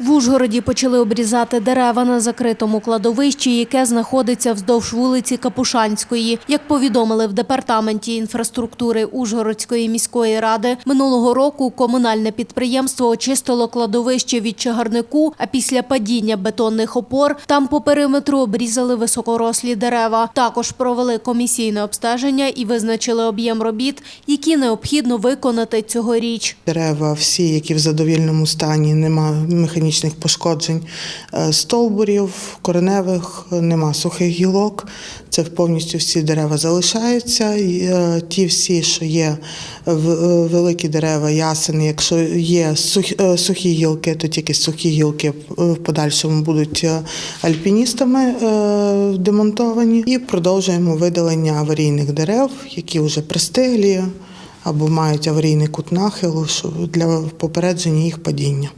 В Ужгороді почали обрізати дерева на закритому кладовищі, яке знаходиться вздовж вулиці Капушанської. Як повідомили в департаменті інфраструктури Ужгородської міської ради, минулого року комунальне підприємство очистило кладовище від чагарнику, а після падіння бетонних опор там по периметру обрізали високорослі дерева. Також провели комісійне обстеження і визначили об'єм робіт, які необхідно виконати цьогоріч. Дерева всі, які в задовільному стані, нема механічних пошкоджень е, стовбурів, кореневих, нема сухих гілок. Це повністю всі дерева залишаються. Е, Ті всі, що є е, великі дерева, ясени, якщо є сухі, гілки, то тільки сухі гілки в подальшому будуть альпіністами демонтовані. І продовжуємо видалення аварійних дерев, які вже пристиглі або мають аварійний кут нахилу для попередження їх падіння.